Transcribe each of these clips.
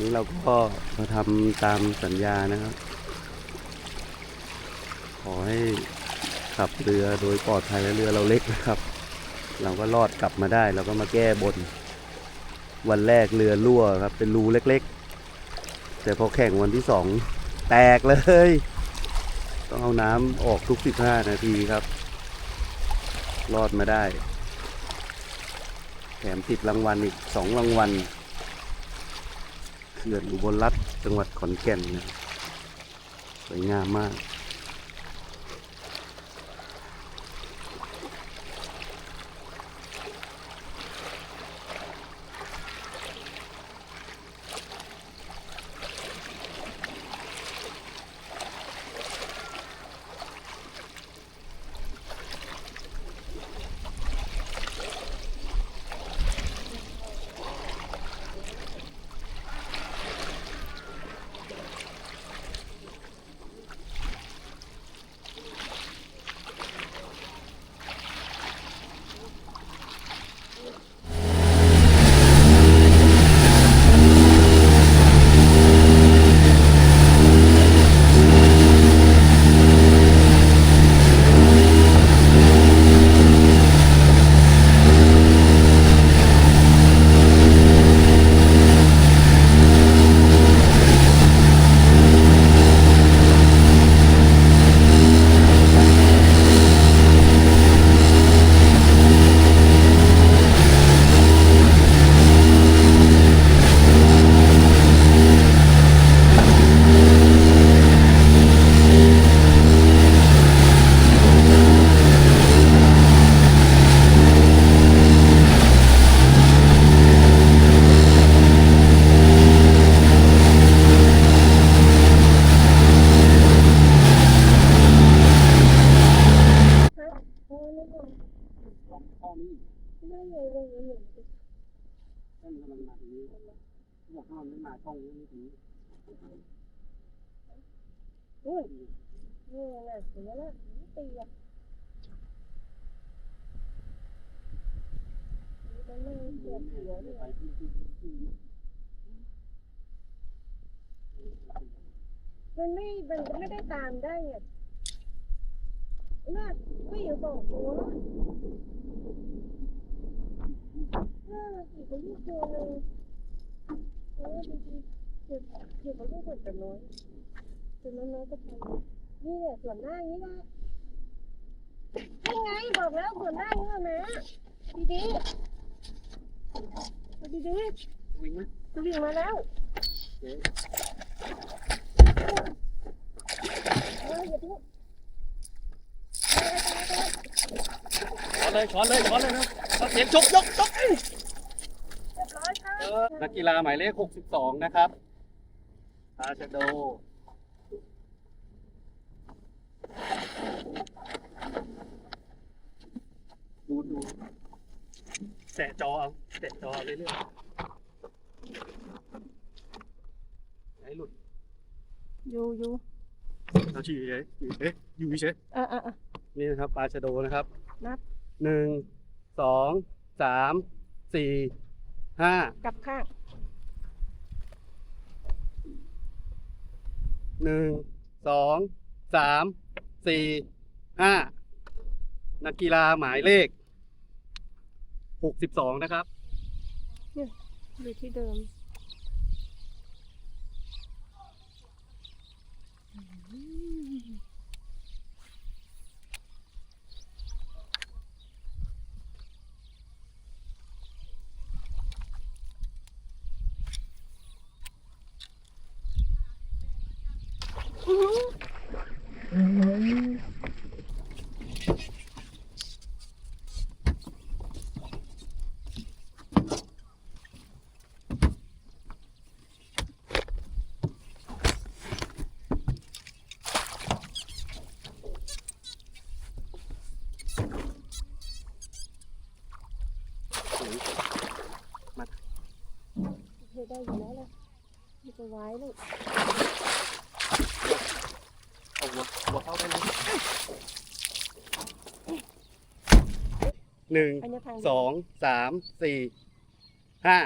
นี่เราก็มาทำตามสัญญานะครับ ขอให้ขับเรือโดยปลอดภัยและเรือเราเล็กนะครับ เราก็รอดกลับมาได้ เราก็มาแก้บน วันแรกเรือรั่วครับ เป็นรูเล็กๆ แต่พอแข่งวันที่สองแตกเลย ต้องเอาน้ำออกทุก 15 นาทีครับ รอดมาได้ แถมติดรางวัลอีกสองรางวัล เขื่อนอุบลรัฐจังหวัดขอนแก่นนะสวยงามมาก ห้อนี้ไม่เลยเลยเลยท่านกำลังมาตรงนี้บอกว่ามันมาช่องนี้ตรงนี้อุ้ยนี่น่ะเห็นไหมล่ะตีอะมันไม่เสียหัวเลยไปที่ที่ที่มันไม่มันไม่ได้ตามได้อะน่าไม่ อยู่สองตัวน่าอีกคนลูกตัวหนึ่งเออดีดีเดี๋ยวเดี๋ยวเขาลูกคนแต่น้อยแต่น้อยๆก็พอนี่แหละส่วนหน้านี้นะนี่ไงบอกแล้วส่วนหน้านี้นะดีดีดีดีวิ่งมๆวิ่งมาแล้วเอ๊ะเออย่าทิ้ง ช้อนเลยช้อนเลยช้อนเลยนะเอาเสียงชกยกชกเรียบร้อยค่ะเออนักกีฬาหมายเลข 62 นะครับอาชโดดูดูแตะจอเอาแตะจอเรื่อยๆไหนหลุดอยู่อยู่เอาชี้เฉยอยู่เอ๊ะอยู่เฉยอะอะอะ นี่นะครับปลาชะโดนะครับนับหนึ่งสองสามสี่ห้ากลับข้างหนึ่งสองสามสี่ห้านักกีฬาหมายเลขหกสิบสองนะครับอยู่ที่เดิมเธอ ได้อยู่แล้วล่ะไม่จะไว้ลูกเอาหัวหัวเข้าไปเลยหนึ่งอันนี้ทางสองสามสี่ห้า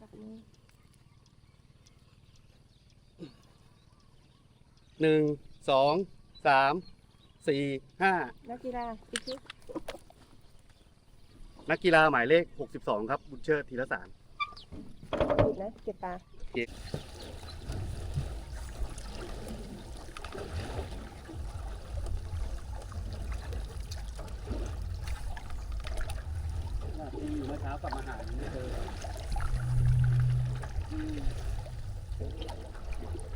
กลับนี้หนึ่งสองสามสี่ห้านักกีฬาอีกที นักกีฬาหมายเลข 62 ครับ บุญเชิดธีรสาร ผิดนะ เก็บปลาที่เมื่อเช้ากลับมาหาไม่เจอ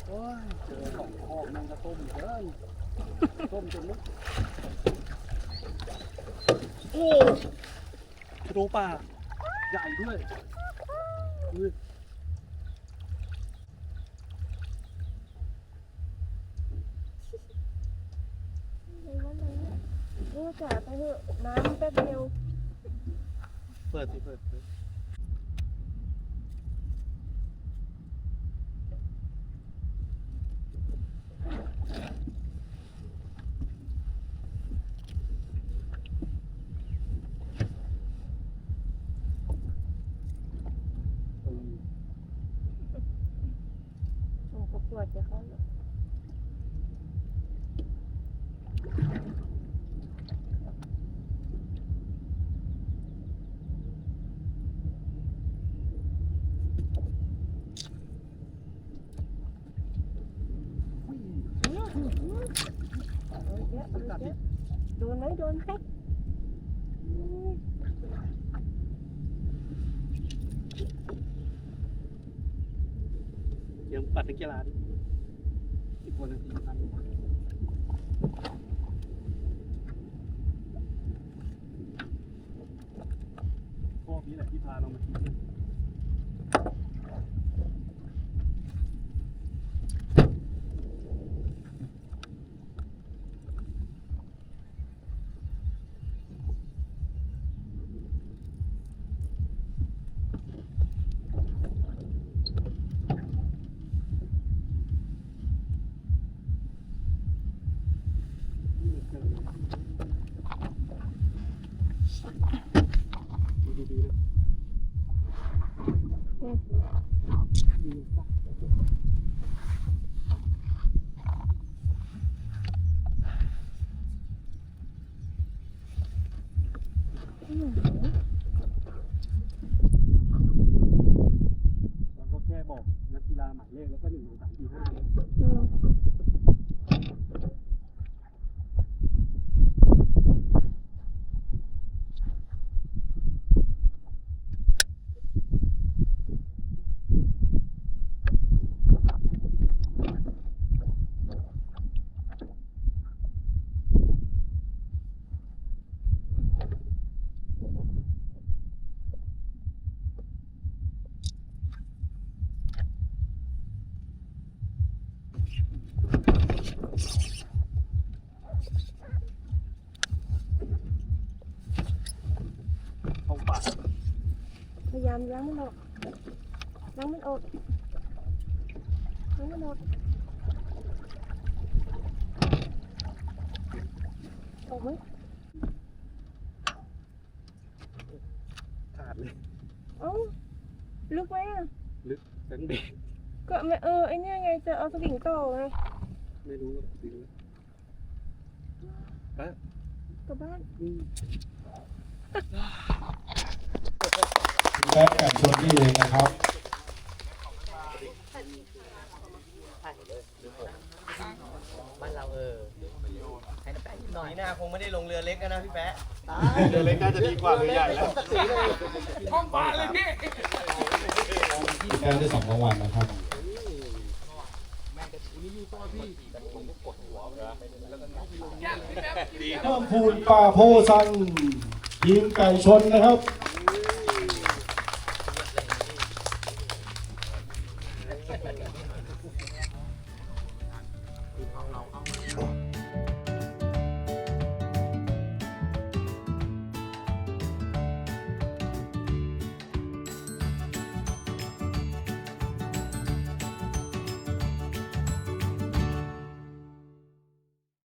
โอ้ยเจอของคอกนั่งก็ต้มเกินต้มจนลึกโอ้ชะโดป่าใหญ่ด้วยอุ้ย ในวันนั้นเนี่ยเออ จ๋าไปเถอะน้ำแป๊บเดียว เปิดสิเปิดเปิดอืม โอ้ประกวดจะเขาเนี่ย เอาอีก แล้วเอาอีกแล้วโดนไหมโดนไหมอืมเดี๋ยวปัดนักกีฬาดิอีกคนหนึงสี่พัน Yeah, เข้าปากพยายามล้างมันออกล้างมันออกล้างมันออกออกไหมขาดเลย เอ้าลึกไหมอะแบงค์เบร กก็ไม่เออไอเนี่ยไงจะเอาสวิงต่อไงไม่รู้ว่าซื้อแล้วกลับบ้านอืมแบ็คกับชนนี่เลยนะครับนี่นาคงไม่ได้ลงเรือเล็กแล้วนะพี่แป๊ะเรือเล็กน่าจะดีกว่าเรือใหญ่แล้วแก้วได้สองรางวัลนะครับ เพิ่มพูนป่าโพซันทีมไก่ชนนะครับ